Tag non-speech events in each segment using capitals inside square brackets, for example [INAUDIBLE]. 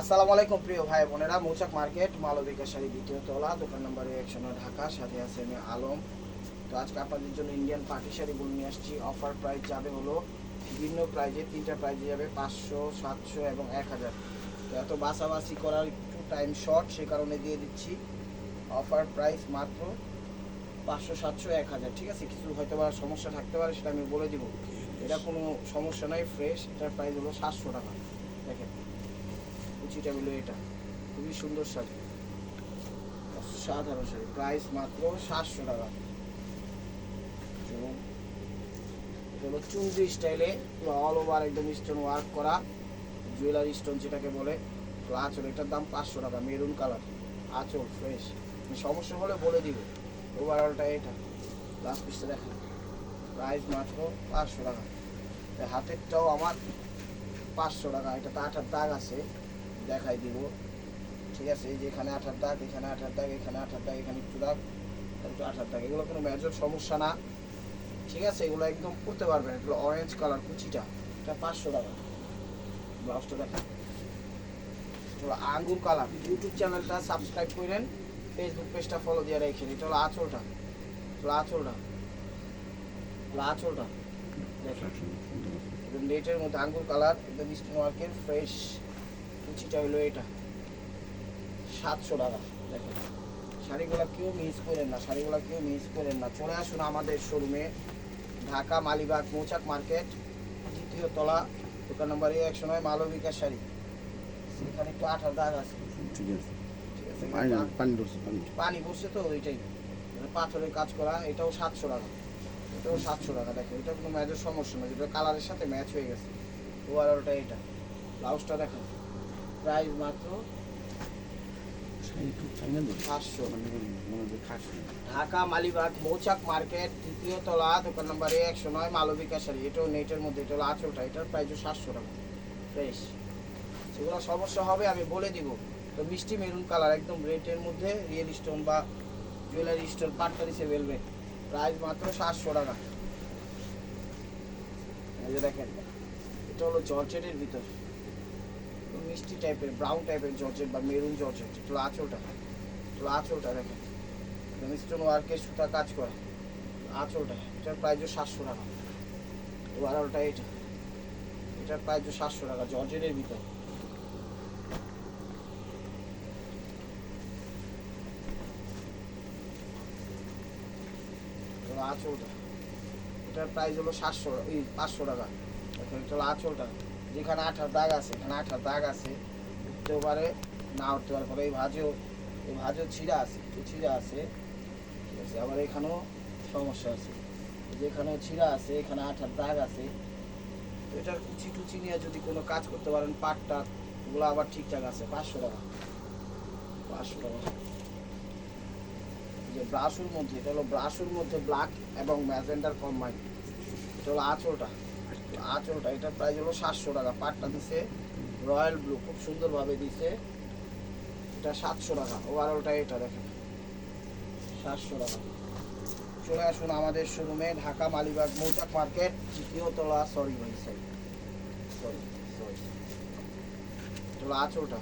আসসালামু আলাইকুম, প্রিয় ভাই বোনেরা। মৌচাক মার্কেট মালবিকা শাড়ি দ্বিতীয় তলা, দোকান নম্বর একশো নয় ঢাকা, সাথে আছে আমি আলম। তো আজকে আপনাদের জন্য ইন্ডিয়ান পার্টি শাড়িগুলো নিয়ে আসছি। অফার প্রাইস যাবে হলো বিভিন্ন প্রাইজে তিনটা প্রাইজে যাবে পাঁচশো, সাতশো এবং এক হাজার। তো এত বাছাবাছি করার একটু টাইম শর্ট সে কারণে দিয়ে দিচ্ছি। অফার প্রাইস মাত্র পাঁচশো, সাতশো, এক হাজার। ঠিক আছে? কিছু হয়তো বা সমস্যা থাকতে পারে, সেটা আমি বলে দিব। এটা কোনো সমস্যা নাই ফ্রেশ এটার প্রাইস হলো সাতশো টাকা। কুচিটা এটা। খুবই সুন্দর শাড়ি। সাধারণ শাড়ি। প্রাইস মাত্র সাতশো টাকা। এটা হলো স্টাইলে অল ওভার একদম স্টোন ওয়ার্ক করা জুয়েলারি স্টোন যেটাকে বলে। তো আঁচল, এটার দাম পাঁচশো টাকা মেরুন কালার আঁচল ফ্রেশ সমস্যা হলে বলে দিব। ওভারঅলটা এটা। লাস্ট পিসটা দেখেন। প্রাইস মাত্র পাঁচশো টাকা। হাতেরটাও আমার পাঁচশো টাকা। এটা তো দাগ আছে। দেখাই দিব। ঠিক আছে, এই যে এখানে আঠার দাগ, এখানে আঠার দাগ, এখানে আঠার দাগ, এখানে একটু দাগ একটু আঠার দাগ। এগুলো কোনো মেজর সমস্যা না। ঠিক আছে, এগুলো একদম করতে পারবেন। এগুলো অরেঞ্জ কালার কুচিটা। এটা পাঁচশো টাকা। ব্লাউজটা দেখেন। এগুলো আঙ্গুর কালার ইউটিউব চ্যানেলটা সাবস্ক্রাইব করেন। ফেসবুক পেজটা ফলো দিয়ে রেখেন। এটা হলো আঁচলটা। এগুলো আঁচলটা। এগুলো আঁচলটা। দেখেন। নেটের মধ্যে আঙ্গুর কালার একদম স্টোন ওয়ার্কের ফ্রেশ কুচিটা হলো এটা। সাতশো টাকা দেখেন শাড়িগুলো কেউ মিস করেন না শাড়িগুলো কেউ মিস করেন না। চলে আসুন আমাদের শোরুমে ঢাকা মালিবাগ মৌচাক মার্কেট দ্বিতীয় তলা দোকান নম্বর একশো নয় মালবিকা শাড়ি। সেখানে একটু আঠার দাগ আছে। ঠিক আছে। পানি পড়ছে তো ওইটাই। মানে পাথরের কাজ করা এটাও সাতশো টাকা। এটাও সাতশো টাকা দেখো। এটা কোনো ম্যাচের সমস্যা না যেটা কালারের সাথে ম্যাচ হয়ে গেছে। ওভারঅলটা এটা। ব্লাউজটা দেখেন প্রাইস মাত্র মানে। ঢাকা মালিবাগ মৌচাক মার্কেট তৃতীয় তলা দোকান নম্বর একশো নয় মালবিকা শাড়ি। এটাও নেটের মধ্যে এটা হলো আঁচলটা। এটার প্রাইস সাতশো টাকা। ফ্রেশ সেগুলো সমস্যা হবে আমি বলে দিব। তো মিষ্টি মেরুন কালার একদম রেটের মধ্যে রিয়েল স্টোন বা জুয়েলারি স্টোন পাটকারিসে ভেলভেট প্রাইস মাত্র সাতশো টাকা। এই যে দেখেন এটা হলো জর্জেটের ভিতর। একটু মিষ্টি টাইপের ব্রাউন টাইপের জর্জেট বা মেরুন জর্জেট একটু আঁচলটা একটু আঁচলটা দেখেন। একদম স্টোন ওয়ার্কের সুতা কাজ করা। আঁচলটা এটার প্রাইসও সাতশো টাকা। ওভারঅলটা এটা এটার প্রাইসও সাতশো টাকা জর্জেটের ভিতর। আঁচলটা এটার প্রাইস হলো সাতশো, এই পাঁচশো টাকা। এখন এটা হলো আঁচলটা যেখানে আঠার দাগ আছে, এখানে আঠার দাগ আছে উঠতেও পারে, না উঠতে পারে, পরে এই ভাজেও এই ভাজেও ছিঁড়া আছে ছিঁড়া আছে, ঠিক আছে, আবার এখানেও সমস্যা আছে যেখানেও ছিঁড়া আছে, এখানে আঠার দাগ আছে, তো এটার কুচি টুচি নিয়ে যদি কোনো কাজ করতে পারেন, পাটটা, ওগুলো আবার ঠিকঠাক আছে, পাঁচশো টাকা পাঁচশো টাকা। যে ব্রাশুর মধ্যে, এটা হলো ব্রাশুর মধ্যে ব্ল্যাক এবং ম্যাজেন্ডার কম্বাইন এটা হলো আঁচলটা। আঁচলটা এটার প্রাইস হলো সাতশো টাকা। পাটটা দিছে রয়্যাল ব্লু, খুব সুন্দরভাবে দিছে। এটা সাতশো টাকা। ওভারঅলটা এটা দেখেন। সাতশো টাকা। চলে আসুন আমাদের শোরুমে ঢাকা মালিবাগ মৌচাক মার্কেট, তৃতীয় তলা সরি ভাই সরি সরি সরি চলো আঁচলটা।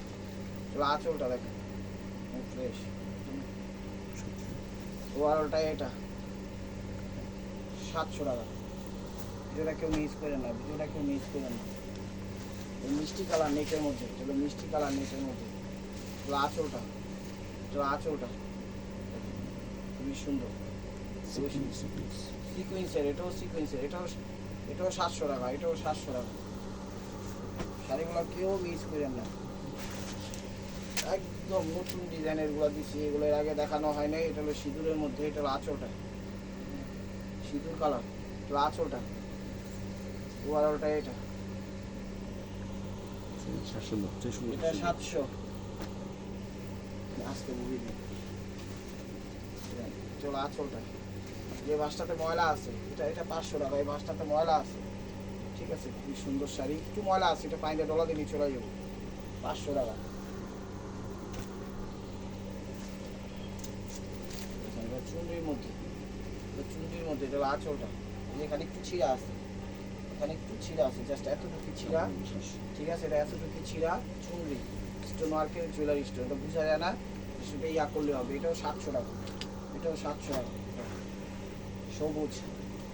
চলো আঁচলটা দেখেন। ফ্রেশ ওভারঅলটা এটা। সাতশো টাকা। ভিডিওটা কেউ মিস করে না ভিডিওটা কেউ মিস করেন না। মিষ্টি কালার নেটের মধ্যে হলো মিষ্টি কালার নেটের মধ্যে। এটা আঁচলটা এটা আঁচলটা। খুবই সুন্দর। Sequence, sequence. সিকুয়েন্সের এটাও সিকুয়েন্সের এটাও এটাও সাতশো টাকা এটাও সাতশো টাকা। শাড়িগুলো কেউ মিস করেন না। একদম নতুন ডিজাইনেরগুলো দিচ্ছি এগুলো আগে দেখানো হয় নাই এটা হলো সিঁদুরের মধ্যে এটা হলো আঁচলটা। সিঁদুর কালার এটা আঁচলটা। ওভারঅলটা এটা। সাতশো লোক, ছয়শো এটা সাতশো। আজকে বুঝি চলো আঁচলটা। যে বাসটাতে ময়লা আছে এটা এটা পাঁচশো টাকা এই বাসটাতে ময়লা আছে। ঠিক আছে? খুবই সুন্দর শাড়ি। একটু ময়লা আছে এটা দিয়ে চলে যাব। পাঁচশো টাকা। চুন্ডির মধ্যে। চুন্ডির মধ্যে এটা আঁচলটা। এখানে একটু ছিঁড়া আছে। এখানে একটু ছিঁড়া আছে জাস্ট এতটুকু ছিঁড়া। ঠিক আছে, এটা এতটুকু ছিঁড়া, চুনরি। স্টোন ওয়ার্কের জুয়েলারি স্টোন এটা বোঝা যায় না সেটা ইয়া করলে হবে। এটাও সাতশো টাকা। এটাও সাতশো টাকা। সবুজ,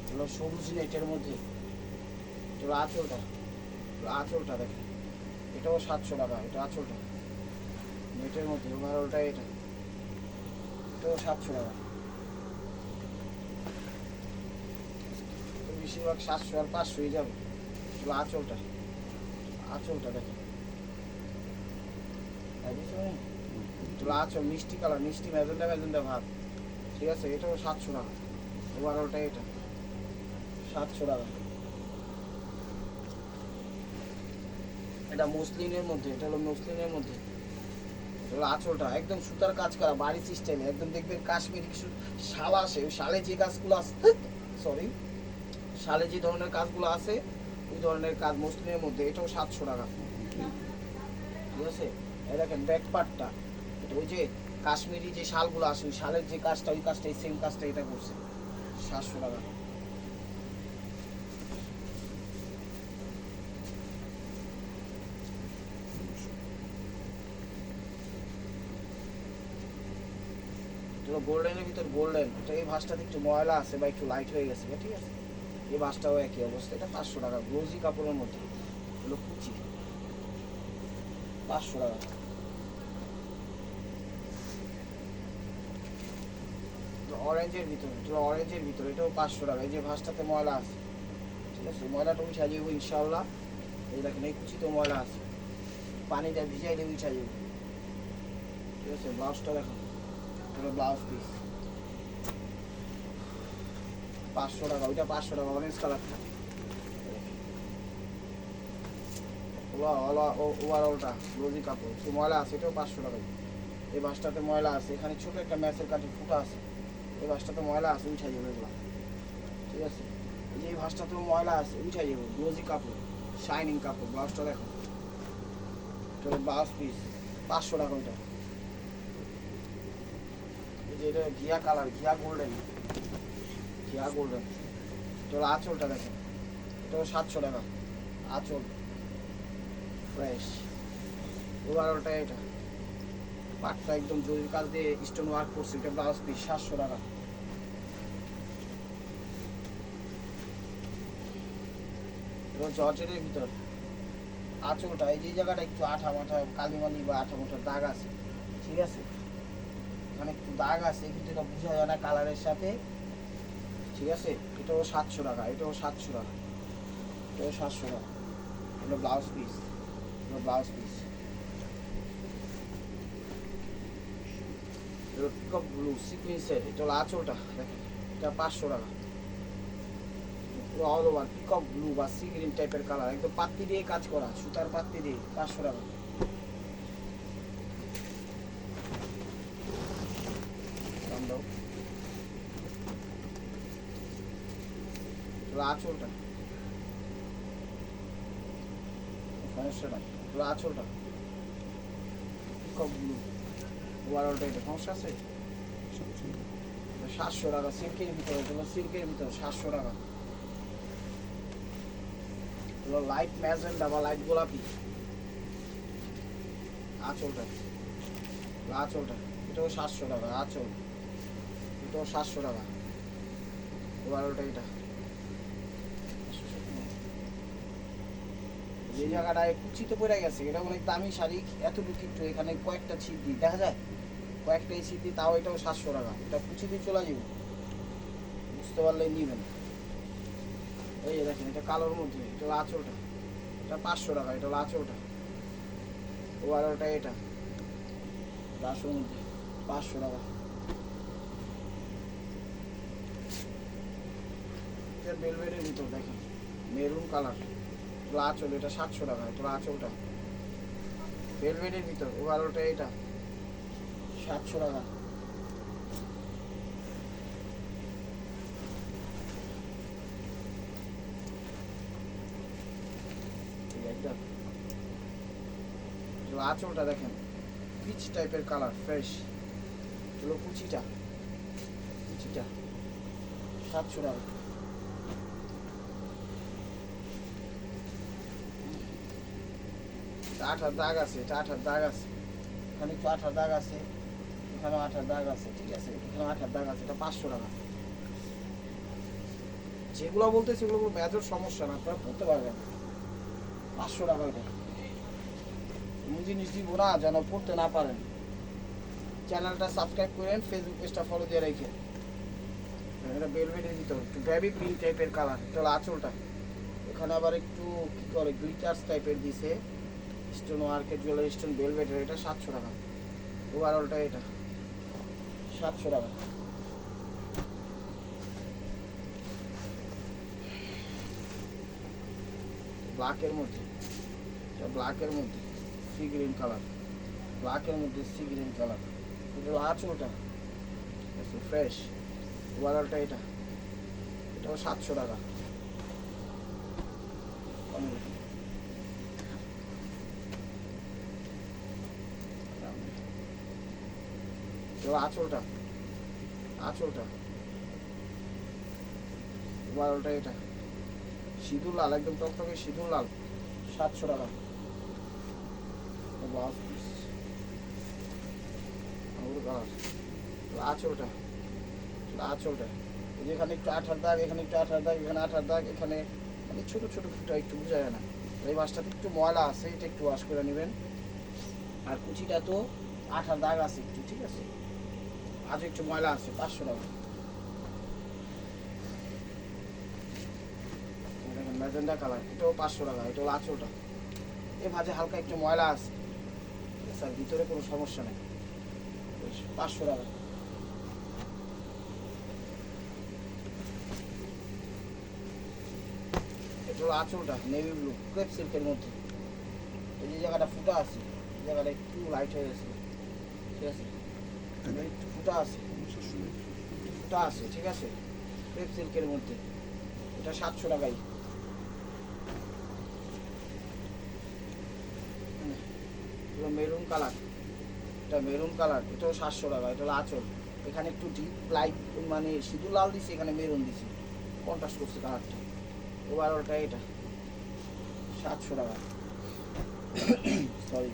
এগুলো সবুজ নেটের মধ্যে। এটা হলো আঁচলটা আঁচলটা দেখেন। এটাও সাতশো টাকা, এটা আঁচলটা। নেটের মধ্যে ওভারঅলটা এটা। এটাও সাতশো টাকা। বেশিরভাগ সাতশো আর পাঁচশোই যাবে। এগুলো আঁচলটা। আঁচলটা দেখেন। আঁচল, মিষ্টি কালার, মিষ্টি ম্যাজেন্ডা ম্যাজেন্ডা ভাব ঠিক আছে? এটাও সাতশো টাকা। ওভারঅলটা এটা। সাতশো টাকা। এটা মুসলিমের মধ্যে, এটা হলো মুসলিমের মধ্যে। হলো আঁচলটা। একদম সুতার কাজ করা বাড়ি সিস্টেমে একদম দেখবেন কাশ্মীরি কিছু শাল আসে, ওই শালে যে কাজগুলো আছে সরি শালে যে ধরনের কাজগুলো আছে, ওই ধরনের কাজ মুসলিমের মধ্যে, এটাও সাতশো টাকা। ঠিক আছে? এই দেখেন, ব্যাক পার্টটা। ওই যে কাশ্মীরি যে শালগুলো আসে ওই শালের যে কাজটা, ওই কাজটা সেম কাজটা এটা করছে। সাতশো টাকা। গোল্ডেনের ভিতর গোল্ডেন এই ভাঁজটাতে একটু ময়লা আছে বা একটু লাইট হয়ে গেছে, ঠিক আছে? এই ভাঁজটাও একই অবস্থা। এটা পাঁচশো টাকা গ্লোজি কাপড়ের মধ্যে। এগুলো কুচি। পাঁচশো টাকা। অরেঞ্জের ভিতরে এটা অরেঞ্জের ভিতরে, এটাও পাঁচশো টাকা। এই যে ভাঁজটাতে ময়লা আছে। ঠিক আছে? ময়লাটা উঠা যাব ইনশাল্লাহ এই দেখেন, এই কুচিতে ময়লা আছে। পানিটা ভিজাইলে উঠা যাব ঠিক আছে? ব্লাউজটা দেখো। এটা ব্লাউজ পিস পাঁচশো টাকা, ওইটা পাঁচশো টাকা অরেঞ্জ কালারটা ওভারঅলটা রোজি পাঁচশো টাকা। আছে, এখানে আছে। এই বাসটাতে ময়লা আছে, উঠাই যাবে এগুলো। ঠিক কাপড় শাইনিং কাপড় ব্লাউজটা দেখো। ব্লাউজ পিস পাঁচশো টাকা ওইটা। এটা ঘিয়া কালার ঘিয়া গোল্ডেন এটা আঁচলটা দেখেন এটাও সাতশো টাকা। আঁচল। ফ্রেশ ওভারঅলটা এটা। পাটটা একদম জরির কাজ দিয়ে স্টোন ওয়ার্ক করছে, এটা ব্লাউজ পিস সাতশো টাকা। এবার জর্জেটের ভিতর। আঁচলটা, এই যে জায়গাটা একটু আঠা মাঠা কালিমালি বা আঠা মাঠা দাগ আছে, ঠিক আছে? এখানে একটু দাগ আছে, কিন্তু এটা বোঝা যায় না কালারের সাথে। ঠিক আছে? এটাও সাতশো টাকা, এটাও সাতশো টাকা। এটাও সাতশো টাকা। এটা ব্লাউজ পিস এটা ব্লাউজ পিস পিকক ব্লু সিকুয়েন্সের এটা হলো আঁচলটা, দেখেন, এটা পাঁচশো টাকা। অল ওভার পিকক ব্লু বা সি গ্রিন টাইপের কালার একদম পাত্তি দিয়ে কাজ করা, সুতার পাত্তি দিয়ে, পাঁচশো টাকা দাম দাও এগুলো আঁচলটা। সমস্যা নাই আঁচলটা। সাতশো টাকা, সিল্কের লাইট ম্যাজেন্ডা বা লাইট গোলাপি। আঁচলটা। আঁচলটা। এটাও সাতশো টাকা, আঁচল। এটাও সাতশো টাকা। ওভারঅলটা এটা। যে জায়গাটায় কুচিতে পড়ে গেছে, এটা অনেক দামি শাড়ি, এতটুকু একটু এখানে কয়েকটা ছিপ দিই দেখা যায়? কয়েকটা এই ছিপ দিই তাও এটাও সাতশো টাকা। এটা কুচিতে চলে যাবে। বুঝতে পারলেই নিবেন। এই দেখেন, এটা কালোর মধ্যে, এটা আঁচলটা এটা পাঁচশো টাকা, এটা হলো আঁচলটা ওভারঅলটা এটা। রাসুর মধ্যে, পাঁচশো টাকা। এটা বেলভেটের ভিতর, দেখেন। Maroon colour. এটা আঁচল, এটা সাতশো টাকা এটা আঁচলটা। ভেলভেটের ভিতর ওভারঅলটা এটা সাতশো টাকা। আঁচলটা দেখেন পিচ টাইপের কালার ফ্রেশ এগুলো কুচিটা কুচিটা, সাতশো টাকা। আঠার দাগ আছে, এটা আঠার দাগ আছে। এখানে একটু আঠার দাগ আছে, এখানেও আঠার দাগ আছে, ঠিক আছে? এখানেও আঠার দাগ আছে, এটা পাঁচশো টাকা। যেগুলো বলতে সেগুলো কোনো মেজর সমস্যা না, আপনারা করতে পারবেন। পাঁচশো টাকা এটা এমন জিনিস দিব না, যেন পড়তে না পারেন। চ্যানেলটা সাবস্ক্রাইব করেন ফেসবুক পেজটা ফলো দিয়ে রেখে। এটা বেলভেটে দিতে হবে একটু বেবি পিঙ্ক টাইপের কালার এটা হলো আঁচলটা। এখানে আবার একটু, কি করে গ্লিটার্স টাইপের দিছে। স্টোন ওয়ার্কের জুয়েলারি স্টোন বেলভেটের এটা সাতশো টাকা। ওভারঅলটা এটা, সাতশো টাকা। ব্ল্যাকের মধ্যে, এটা ব্ল্যাকের মধ্যে সি গ্রিন কালার ব্ল্যাকের মধ্যে সি গ্রিন কালার এটা আঁচলটা ফ্রেশ ওভারঅলটা এটা, এটাও সাতশো টাকা অনেক। এবার আঁচলটা আঁচলটা বারোটা এটা। সিঁদুর লাল, একদম টকটকে সিঁদুর লাল। সাতশো টাকা। আঁচলটা আঁচলটা একটু দাগ, এখানে একটু দাগ, এখানে দাগ, এখানে মানে ছোটো ছোটো ফুটা একটু বোঝা যায় না। এই মাছটাতে একটু ময়লা আছে, এটা একটু ওয়াশ করে নেবেন। আর কুচিটা তো আঠার দাগ আছে একটু, ঠিক আছে? আজ একটু ময়লা আছে পাঁচশো টাকা। দেখেন ম্যাজেন্ডা কালার এটাও পাঁচশো টাকা এটা হলো আঁচলটা। এ ভাজে হালকা একটু ময়লা আছে। আর ভিতরে কোনো সমস্যা নেই। পাঁচশো টাকা। এটা হলো আঁচলটা নেভি ব্লু ক্রেপ সিল্কের মধ্যে। এই যে জায়গাটা ফুটা আছে এই জায়গাটা একটু লাইট হয়ে গেছে। ঠিক আছে? একটু ফুটা আছে ফুটা আছে, ঠিক আছে? ক্রেপ সিল্কের মধ্যে। এটা সাতশো টাকাই। Maroon colour. এটা মেরুন কালার, এটাও সাতশো টাকা, এটা আঁচল। এখানে একটু ডিপ লাইট মানে সিঁদুর লাল দিছি, এখানে মেরুন দিছি। কন্ট্রাস্ট করছে কালারটা। ওভারঅলটা এটা। সাতশো টাকা। [COUGHS] সরি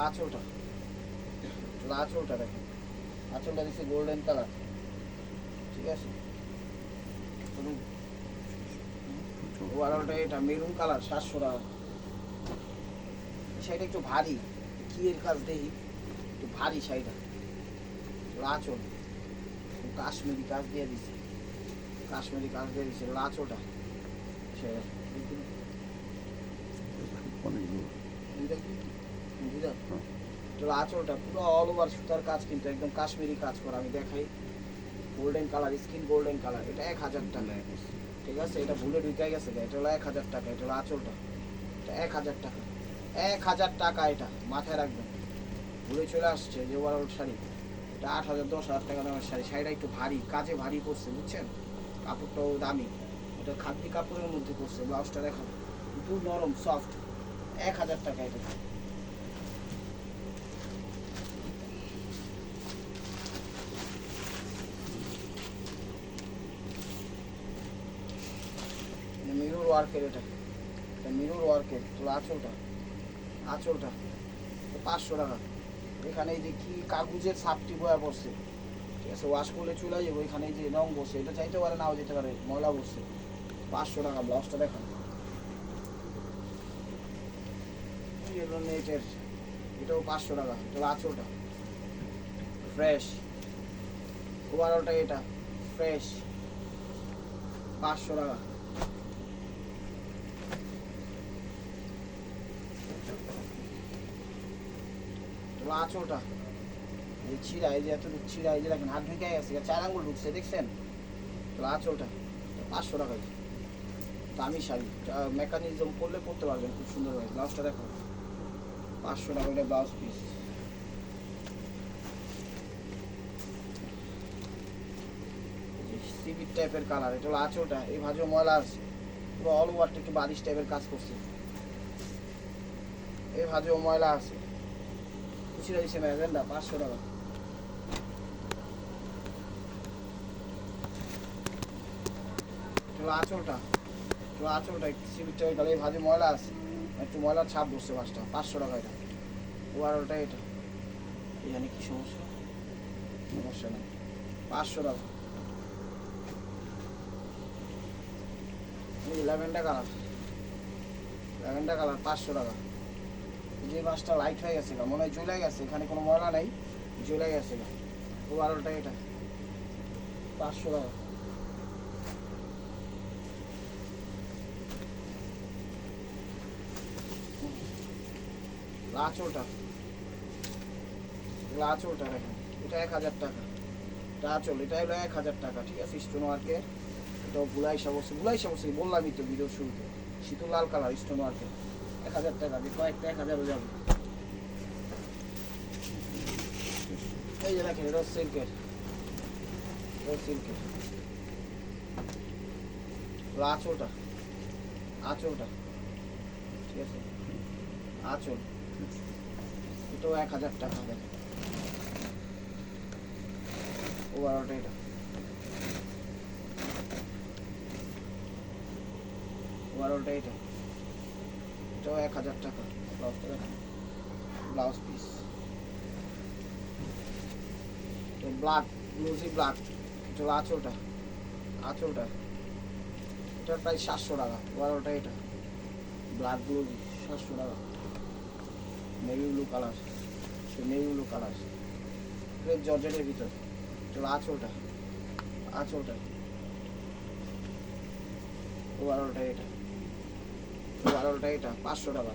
আঁচলটা আঁচলটা দেখেন আঁচলটা দিচ্ছে গোল্ডেন কালার ঠিক আছে ওভারঅলটা এটা মেরুন কালার সাতশো টাকা শাড়িটা একটু ভারী কি এর কাজ দেখি একটু ভারী শাড়িটা লাচল কাশ্মীরি কাজ দিয়ে দিছে কাশ্মীরি কাজ দিয়ে দিছে লাচলটা সেটা অনেকগুলো এটা কি বুঝা হ্যাঁ। এটা আঁচলটা পুরো অল ওভার সুতার কাজ কিন্তু একদম কাশ্মীরি কাজ করা, আমি দেখাই। Golden colour skin golden colour এটা এক হাজার টাকা। ঠিক আছে? এটা ভুলে ঢুকে গেছে। এটা হলো এক হাজার টাকা, এটা হলো আঁচলটা। এটা এক হাজার টাকা। এক হাজার টাকা এটা, মাথায় রাখবেন ভুলে চলে আসছে যে ওভারঅল শাড়ি। এটা আট হাজার, দশ হাজার টাকা দামের শাড়ি। শাড়িটা একটু ভারী, কাজে ভারী পড়ছে বুঝছেন? কাপড়টাও দামি। এটা খাদ্য কাপড়ের মধ্যে পড়ছে ব্লাউজটা দেখো একটু নরম সফট এক হাজার টাকা এটা মিরর ওয়ার্কের এটা। এটা মিরর ওয়ার্কের তো আঁচলটা। আঁচলটা। পাঁচশো টাকা। এখানে এই যে কি কাগজের সাপটি বয়া পড়ছে। ঠিক আছে ওয়াশ করলে চলে যাব এখানে যে রং বসে। এটা চাইতে পারে নাও যেতে পারে ময়লা বসছে। পাঁচশো টাকা ব্লাউজটা দেখান। নেটের এটাও পাঁচশো টাকা এটা আঁচলটা। ফ্রেশ ওভারঅলটা এটা। ফ্রেশ পাঁচশো টাকা। এগুলো আঁচলটা এই চিরা এই যে এত চিরা এই যে দেখেন, হাত ঢুকে গেছে চার আঙ্গুল ঢুকছে, দেখছেন? তো আঁচলটা পাঁচশো টাকায়। দামি শাড়ি মেকানিজম করলে করতে পারবেন, খুব সুন্দর হয়। ব্লাউজটা দেখো, পাঁচশো টাকা এটা ব্লাউজ পিস সিভিট টাইপের কালার এটা হলো আঁচলটা এই ভাজও ময়লা আছে পুরো অল ওভারটা একটু বারিশ টাইপের কাজ করছে। এই ভাজও ময়লা আছে। খুচরা হিসেবে দেন না পাঁচশো টাকা। আঁচলটা আঁচলটা সিমিটটা ওই গালে ভাজি ময়লা আছে। একটু ময়লার ছাপ বসছে মাছটা পাঁচশো টাকা এটা। ওভারঅলটা এটা। এখানে কি সমস্যা? সমস্যা নেই। পাঁচশো টাকা। ইলেভেনটা কালার। ইলেভেনটা কালার, পাঁচশো টাকা। যে বাসটা লাইট হয়ে গেছে গা, মনে হয় জ্বলে গেছে এখানে কোনো ময়লা নেই জ্বলে গেছে গা। ওভারঅলটা এটা পাঁচশো টাকা। লাচোটা লাচোটা দেখেন এটা এক হাজার টাকা। এটা এটা হলো এক হাজার টাকা ঠিক আছে? স্টোন ওয়ার্কের এটা বুলাই সাবসি বুলাই সাবসি বললামই তো ভিডিও শুরুতে শীতল লাল কালার স্টোন ওয়ার্কের এক হাজার টাকা দিয়ে কয়েকটা এক হাজারও যাবে। এই যে দেখেন এটা সিল্কের। এটা সিল্কের। আঁচলটা আঁচলটা। ঠিক আছে? আঁচল। এটাও এক হাজার টাকা দেখেন ওভারঅলটা এটা। ওভারঅলটা এটা। এটাও এক হাজার টাকা ব্লাউজটা দেখেন ব্লাউজ পিস তো ব্ল্যাক ব্লুজি ব্ল্যাক এটা হলো আঁচলটা আঁচলটা। এটার প্রায় সাতশো টাকা ওভারঅলটা এটা। ব্ল্যাক ব্লুজি সাতশো টাকা। Navy blue colour navy blue colour জর্জেটের ভিতর, এটা হলো আঁচলটা আঁচলটা। ওভারঅলটা এটা। ওভারঅলটা এটা পাঁচশো টাকা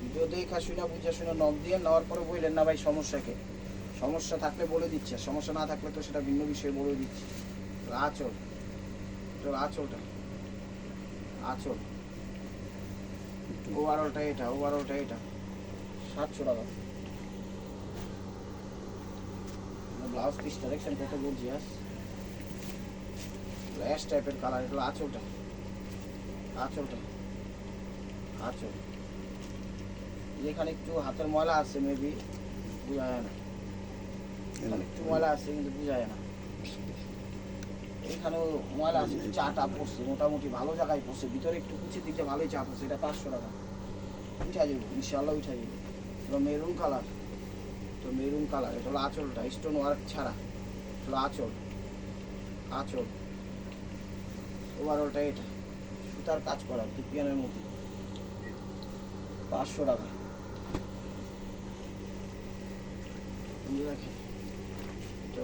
ভিডিও দেখা শুনে বুঝে শুনে নক দিয়ে নেওয়ার পরে বললেন, না ভাই সমস্যাকে সমস্যা থাকলে বলে দিচ্ছে সমস্যা না থাকলে তো সেটা ভিন্ন বিষয়ে বলে দিচ্ছে। আঁচল হলো আঁচলটা, আঁচল। ওভারঅলটা এটা ওভারঅলটা এটা সাতশো টাকা ব্লাউজ পিসটা দেখছেন, কত গর্জিয়াস? অ্যাশ টাইপের কালার এগুলো আঁচলটা আঁচলটা। আঁচল যেখানে একটু হাতের ময়লা আছে মেবি বোঝা যায় না। এখানে একটু ময়লা আছে, কিন্তু বোঝা যায় না। এখানেও ময়লা আছে একটু চাটা পড়ছে, মোটামুটি ভালো জায়গায় পড়ছে। ভিতরে একটু কুচির দিকে ভালোই চা পড়ছে, এটা পাঁচশো টাকা। উঠা যাব ইনশাল্লাহ উঠা যাব। এটা মেরুন কালার তো মেরুন কালার এটা হলো আঁচলটা স্টোন ওয়ার্ক ছাড়া। এটা আঁচল। আঁচল। ওভারঅলটা এটা। সুতার কাজ করা পিপিয়ানের মধ্যে। পাঁচশো টাকা।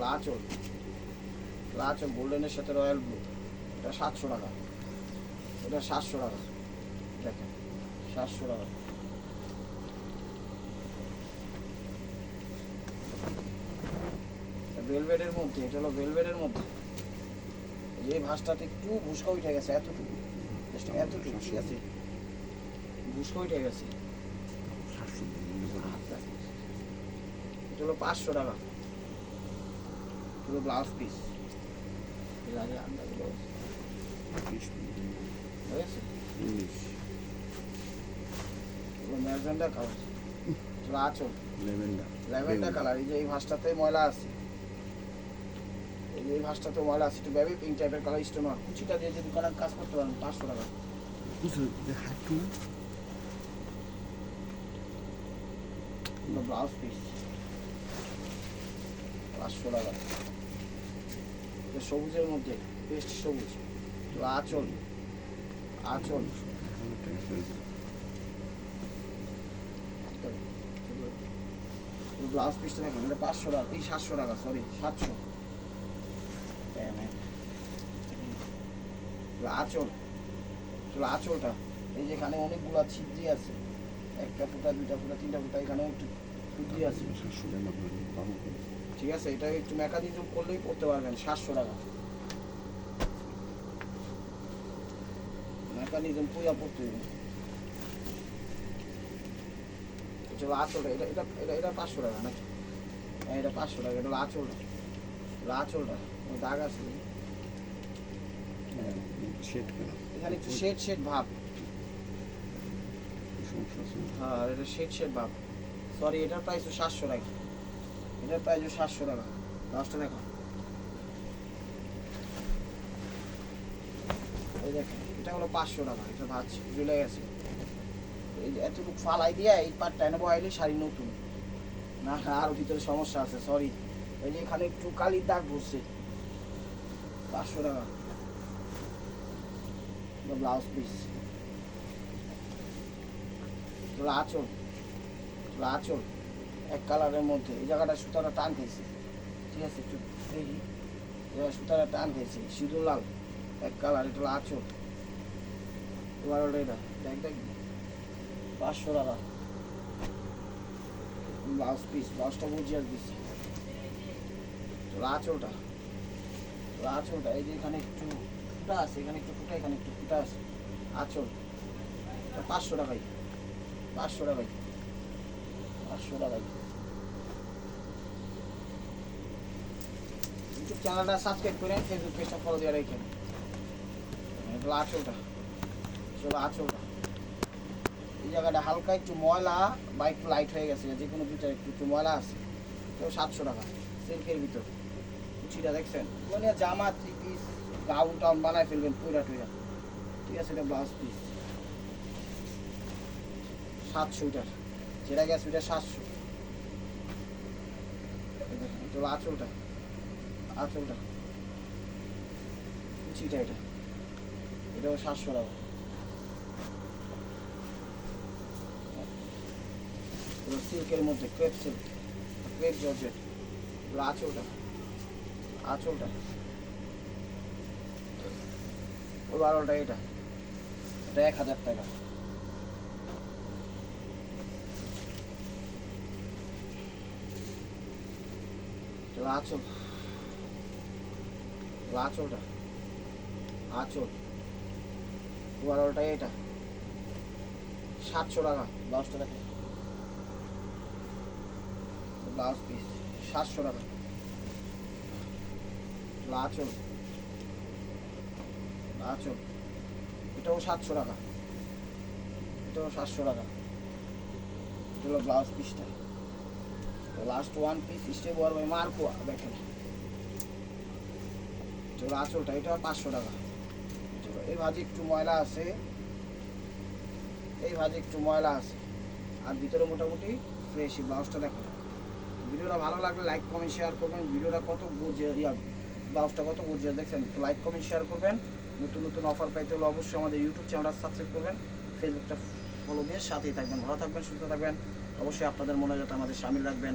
আঁচল আঁচল গোল্ডেনের সাথে রয়্যাল ব্লু। এটা সাতশো টাকা। এটা সাতশো টাকা। দেখেন, সাতশো টাকা। ভেলভেটের মধ্যে, এটা হলো ভেলভেটের মধ্যে। যে ভাঁজটাতে একটু ভুসকা উঠে গেছে, এতটুকু। Just এতটুকু। ঠিক আছে। ভুসকা উঠে গেছে। এটা হলো পাঁচশো টাকা। পুরো ব্লাউজ পিস আন্দাজ কালার আচল। লেভেন্ডার ল্যাভেন্ডার কালার এই যে এই ভাঁজটাতে ময়লা আছে। এই ভাঁজটাতে ময়লা আছে। একটু বেবি পিঙ্ক টাইপের কালার স্টোন কুচিটা দিয়ে যে দোকানে কাজ করতে পারেন পাঁচশো টাকা। ব্লাউজ পিস পাঁচশো টাকা সবুজের মধ্যে পেস্ট সবুজ তো আঁচল আঁচল ব্লাউজ পিসটা দেখেন, এটা পাঁচশো টাকা, এই সাতশো টাকা সরি সাতশো। আঁচল এগুলো আঁচলটা এই যে এখানে অনেকগুলা ছিদ্রি আছে। একটা ফুটা দুইটা ফুটা তিনটা ফুটা এখানেও একটু ছিদ্রি আছে। ঠিক আছে এটা একটু মেকানিজম করলেই করতে পারবেন সাতশো টাকা। মেকানিজম পূজা করতে হবে। এটা হলো আঁচলটা এটা এটা এটা এটা পাঁচশো টাকা নাকি হ্যাঁ এটা পাঁচশো টাকা এটা হলো আঁচলটা এটা আঁচলটা দাগ আছে। এখানে একটু শেড শেড ভাব। হ্যাঁ এটা শেড শেড ভাব সরি এটার প্রাইস তো সাতশো টাকা এটার প্রাইস সাতশো টাকা। দশটা দেখো। এই দেখেন এটা হলো পাঁচশো টাকা, এটা ভাজ ঝুলে গেছে। এই যে এতটুকু ফালাই দিয়ে এই পাটটা এনে বহাইলে শাড়ি নতুন। না, আর ভিতরে সমস্যা আছে সরি এই যে এখানে একটু কালির দাগ ঘুরছে পাঁচশো টাকা। ব্লাউজ পিস তোলা আঁচল তোলা আঁচল এক কালারের মধ্যে। এই জায়গাটা সুতাটা টান খেয়েছে ঠিক আছে, একটু দেখি। এবার সুতাটা টান খেয়েছে সিঁদুর লাল। এক কালার, এটা হলো আঁচল এবার ওটা এটা। দেখ দেখ। পাঁচশো টাকা। Blouse piece. ব্লাউজটা বুঝিয়ে দিচ্ছি। তোলা আঁচলটা তোলা আঁচলটা এই যে এখানে একটু ফুটা আছে। এখানে একটু ফুটা, এখানে একটু ফুটা আছে। আঁচল পাঁচশো টাকাই পাঁচশো টাকাই পাঁচশো টাকাই ইউটিউব চ্যানেলটা সাবস্ক্রাইব করে ফেসবুক পেজটা ফলো দিয়ে রেখেন। এগুলো আঁচলটা। সেগুলো আঁচলটা। এই জায়গাটা হালকা একটু ময়লা বা একটু লাইট হয়ে গেছে। যে কোনো দুইটা একটু একটু ময়লা আছে। তো সাতশো টাকা। সিল্কের ভিতর। কুচিটা দেখছেন? মানে জামা থ্রি পিস গাউন টাউন বানায় ফেলবেন পুরা টুইরা। ঠিক আছে, এটা ব্লাউজ পিস সাতশো এটার যেটা গেছে ওইটা সাতশো হলো আঁচলটা। আঁচলটা। কুচিটা এটা। এটাও সাতশো টাকা সিল্কের মধ্যে ক্রেপ সিল্ক ক্রেপ জর্জেট এগুলো আঁচলটা। আঁচলটা। ওই বারোটা এটা। এটা এক হাজার টাকা। আঁচল আঁচলটা আঁচল বারোটা এটা। সাতশো টাকা ব্লাউজটা দেখে ব্লাউজ পিস সাতশো টাকা। আঁচল আঁচল এটাও সাতশো টাকা। এটাও সাতশো টাকা। এটা হলো ব্লাউজ পিসটা লাস্ট ওয়ান পিস স্টেপ ওয়ার বাই মার্কো দেখেন হলো আঁচলটা এটা পাঁচশো টাকা। চলো এই ভাজি একটু ময়লা আছে। এই ভাজি একটু ময়লা আছে। আর ভিতরে মোটামুটি ফ্রেশ ব্লাউজটা দেখো। ভিডিওটা ভালো লাগলে লাইক কমেন্ট শেয়ার করবেন। ভিডিওটা কত বুঝিয়ে ইয়া ব্লাউজটা কত বুঝিয়ে দেখছেন? লাইক কমেন্ট শেয়ার করবেন। নতুন নতুন অফার পাইতে হলে অবশ্যই আমাদের ইউটিউব চ্যানেলটা সাবস্ক্রাইব করবেন। ফেসবুকটা ফলো দিয়ে সাথেই থাকবেন। ভালো থাকবেন, সুস্থ থাকবেন। অবশ্যই আপনাদের মনে যাতে আমাদের সামিল রাখবেন।